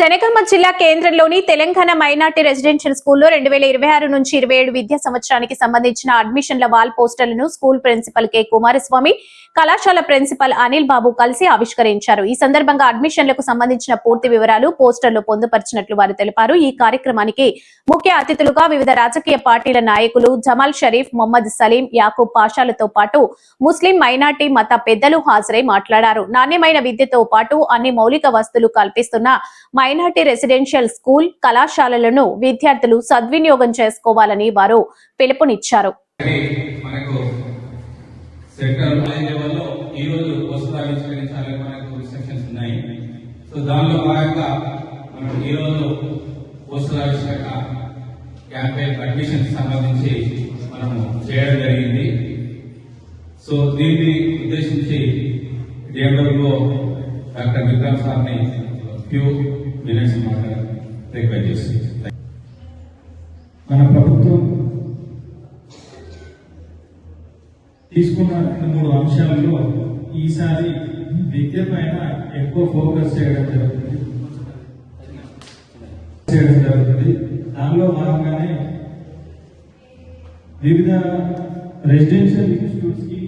జనగామ జిల్లా కేంద్రంలోని Telangana minority residential స్కూల్లో రెండు వేల ఇరవై ఆరు నుంచి ఇరవై ఏడు విద్యా సంవత్సరానికి సంబంధించిన అడ్మిషన్ల వాల్ పోస్టర్లను స్కూల్ ప్రిన్సిపల్ కె కుమారస్వామి కళాశాల ప్రిన్సిపల్ అనిల్ బాబు కలిసి ఆవిష్కరించారు. ఈ సందర్భంగా అడ్మిషన్లకు సంబంధించిన పూర్తి వివరాలు పోస్టర్లు పొందుపరిచినట్లు వారు తెలిపారు. ఈ కార్యక్రమానికి ముఖ్య అతిథులుగా వివిధ రాజకీయ పార్టీల నాయకులు జమాల్ షరీఫ్ మొహమ్మద్ సలీం యాకూబ్ పాషాలతో పాటు ముస్లిం మైనార్టీ మత పెద్దలు హాజరై మాట్లాడారు. నాణ్యమైన విద్యతో పాటు అన్ని మౌలిక వస్తువులు కల్పిస్తున్న మైనార్టీ రెసిడెన్షియల్ స్కూల్ కళాశాలలను విద్యార్థులు సద్వినియోగం చేసుకోవాలని వారు పిలుపునిచ్చారు. సో దానిలో భాగంగా మనం ఆవిష్కరణ క్యాంపెయిన్ అడ్మిషన్ సంబంధించి మనము చేయడం జరిగింది. సో దీన్ని ఉద్దేశించి డిఎండబ్ల్యూఓ డాక్టర్ విక్రమ్ సార్ని ఫ్యూ మినిట్స్ మాట్లాడారు రిక్వెస్ట్ చేస్తుంది మన ప్రభుత్వం తీసుకున్న మూడు అంశాలలో ఈసారి విద్య పైన ఎక్కువ ఫోకస్ చేయడం జరుగుతుంది. చేయడం జరుగుతుంది. దానిలో భాగంగానే వివిధ రెసిడెన్షియల్ ఇన్స్టిట్యూట్స్కి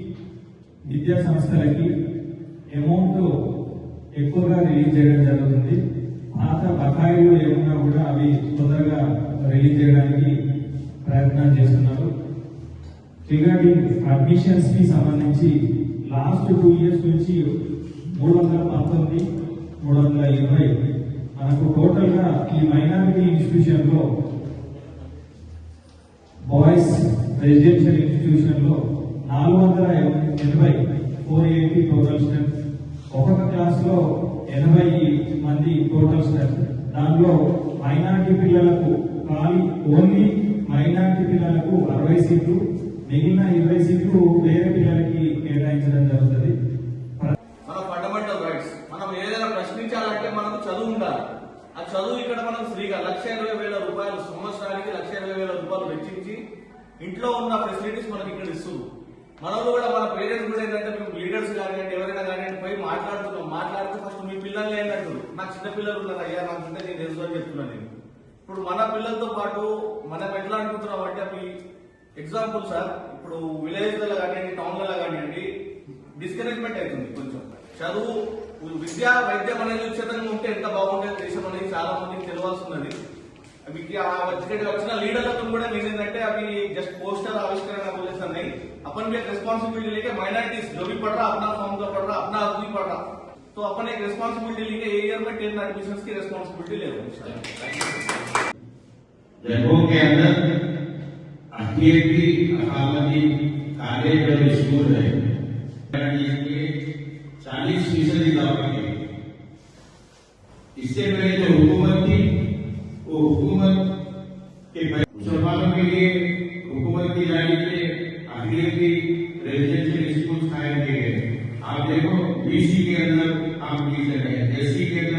విద్యా సంస్థలకి అమౌంట్ ఎక్కువగా రిలీజ్ చేయడం జరుగుతుంది. పాత బకాయిలు ఏమన్నా కూడా అవి తొందరగా రిలీజ్ చేయడానికి ప్రయత్నం చేస్తున్నారు. రిగార్డింగ్ అడ్మిషన్స్కి సంబంధించి లాస్ట్ టూ ఇయర్స్ నుంచి మూడు వందల పంతొమ్మిది మూడు వందల ఇరవై మనకు టోటల్గా ఈ మైనారిటీ ఇన్స్టిట్యూషన్లో బాయ్స్ రెసిడెన్షియల్ ఇన్స్టిట్యూషన్లో నాలుగు వందల ఎనభై ఫోర్ ఎయిటీ టోటల్ స్ట్రెంత్. ఒక్కొక్క క్లాస్లో ఎనభై మంది టోటల్ స్ట్రెంత్ దానిలో మైనార్టీ పిల్లలకు ఖాళీ ఓన్లీ మైనార్టీ పిల్లలకు అరవై సీట్లు మిగిలిన ఇరవై సీట్లు వేరే పిల్లలకి కేటాయించడం జరుగుతుంది. మన ఫండమెంటల్ రైట్స్ మనం ఏదైనా ప్రశ్నించాలంటే మనకు చదువు ఉండాలి. ఆ చదువు ఇక్కడ మనం ఫ్రీగా లక్ష ఇరవై వేల రూపాయలు సంవత్సరానికి లక్ష ఇరవై వేల రూపాయలు వెచ్చించి ఇంట్లో ఉన్న ఫెసిలిటీస్ మనకి ఇక్కడ ఇస్తుంది మనలో కూడా మన పేరెంట్స్ కూడా ఏంటంటే మేము లీడర్స్ కానివ్వండి ఎవరైనా కానివ్వండి పోయి మాట్లాడుతున్నాం మాట్లాడితే ఫస్ట్ మీ పిల్లల్ని ఏంటంటు నాకు చిన్న పిల్లలు ఉన్నారు? అయ్యా నాకు ఉంటే నేను తెలుసు అని చెప్తున్నాను నేను. ఇప్పుడు మన పిల్లలతో పాటు మనం ఎట్లా అనుకుంటున్నాం అంటే అవి ఎగ్జాంపుల్ సార్ ఇప్పుడు విలేజ్లలో కానివ్వండి టౌన్లలో కానివ్వండి డిస్కరేజ్మెంట్ అవుతుంది కొంచెం. చదువు విద్య వైద్యం అనేది ఉచితంగా ఉంటే ఎంత బాగుంటుంది దేశం అనేది చాలా మందికి తెలియాల్సి ఉన్నది అవి ఆ వచ్చిన వచ్చిన లీడర్లతో కూడా నేను ఏంటంటే అవి జస్ట్ పోస్టర్ ఆవిష్కరణ बोले अपन भी एक रिस्पॉन्सिबिलिटी लेके माइनॉरिटीज जो भी पढ़ रहा, अपना फॉर्म का पढ़ रहा, अपना आदमी पढ़ रहा तो अपन एक रिस्पॉन्सिबिलिटी लेके ईयर में टेन एडमिशन की रिस्पॉन्सिबिलिटी ले स्कूल है चालीस फ़ीसदी दावा इससे पहले जो बीसी के अंदर कॉम्पिटिशन हैं एससी के अंदर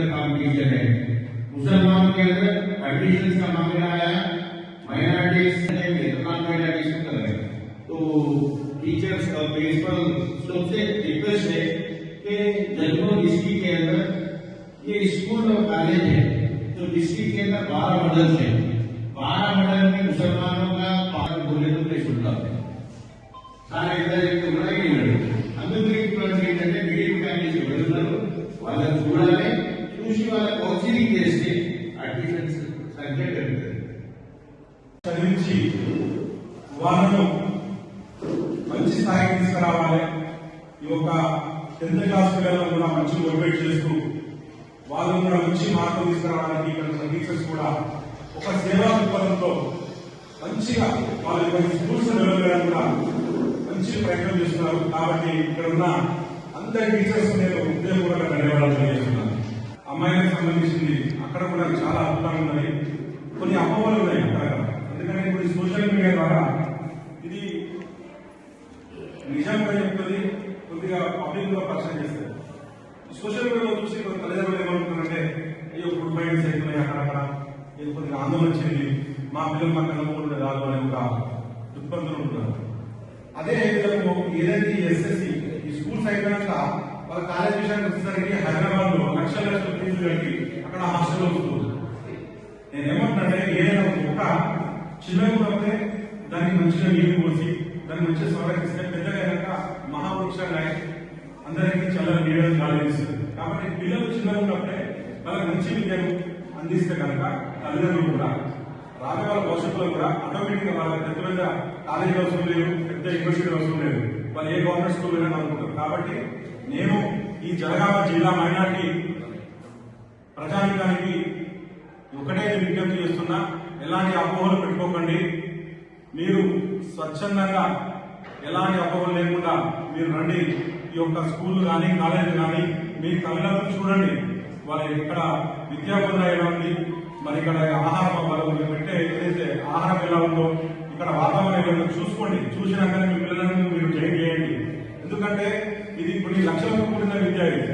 వాళ్ళ చేసి చేస్తే అడ్మిషన్స్ సంఖ్య పెరుగుతుంది. చదివించి వాళ్ళను మంచి స్థాయికి తీసుకురావాలి. ఈ యొక్క టెన్త్ క్లాస్ పిల్లలను కూడా మంచి మోటివేట్ చేస్తూ వాళ్ళను కూడా మంచి మార్కులు తీసుకురావడానికి ఇక్కడ టీచర్స్ కూడా ఒక సేవా దృక్పథంతో మంచిగా వాళ్ళ యొక్క స్కూల్స్ డెవలప్ కూడా మంచి ప్రయత్నం చేస్తున్నారు. కాబట్టి ఇక్కడ ఉన్న అందరి టీచర్స్ నేను హృదయపూర్వక ధన్యవాదాలు తెలియజేస్తున్నాను. అమ్మాయిలకు సంబంధించింది. అక్కడ కూడా చాలా అద్భుతాలు ఉన్నాయి. కొన్ని అపోహలు ఉన్నాయి అక్కడ. ఎందుకంటే ఇప్పుడు సోషల్ మీడియా ద్వారా ఇది నిజంగా చెప్తుంది కొద్దిగా పబ్లిక్లో పరిచయం చేస్తారు సోషల్ మీడియాలో చూసి కొంత తల్లిదండ్రులు ఏమనుకుంటారంటే అయ్యో ఫుడ్ మైండ్స్ అవుతున్నాయి అక్కడక్కడ. ఇది కొద్దిగా ఆందోళన చెంది మా పిల్లలు మా కళ్ళ రాదు అనే ఒక ఇబ్బందులు ఉంటున్నారు. అదే విధంగా ఏదైతే ఎస్ఎస్సి ఈ స్కూల్స్ అయిపోయాక వాళ్ళ కాలేజ్ విషయానికి వచ్చేసరికి హైదరాబాద్లో లక్షల లక్షల ఫీజులు కట్టి అక్కడ హాస్టల్లో ఉంటుంది నేనేమంటున్నానంటే ఏదైనా ఒక చిన్నగా ఉంటే దానికి మంచిగా నీళ్ళు పోసి దాన్ని మంచిగా సంరక్షిస్తే పెద్దగా అయినాక మహావృక్షంగా అందరికీ చల్లని నీడలు కాలేస్తుంది కాబట్టి పిల్లలు చిన్నగా ఉన్నప్పుడే వాళ్ళకి మంచి విద్యను అందిస్తే కనుక తల్లిదండ్రులు కూడా రాబోయే వాళ్ళ భవిష్యత్తులో కూడా ఆటోమేటిక్గా వాళ్ళకి పెద్ద పెద్ద కాలేజీ అవసరం లేదు పెద్ద యూనివర్సిటీ అవసరం లేదు. వాళ్ళు ఏ గవర్నమెంట్ స్కూల్ అయినా అనుకుంటారు. కాబట్టి నేను ఈ జనగామ జిల్లా మైనార్టీ ప్రజానికానికి ఒకటే విజ్ఞప్తి చేస్తున్నా ఎలాంటి అపోహలు పెట్టుకోకండి. మీరు స్వచ్ఛందంగా ఎలాంటి అపోహలు లేకుండా మీరు రండి. ఈ యొక్క స్కూల్ కానీ కాలేజ్ కానీ మీ కళ్ళకు చూడండి. వాళ్ళు ఇక్కడ విద్యా బోధన ఎలా ఉంది మరి ఇక్కడ ఆహారం వాళ్ళు పెట్టే ఏదైతే ఆహారం ఎలా ఉందో ఇక్కడ వాతావరణం చూసుకోండి. చూసినాకనే మీ పిల్లలను మీరు జాయిన్ చేయండి. ఎందుకంటే ఇది కొన్ని లక్షలకు కూడిన విద్య ఇది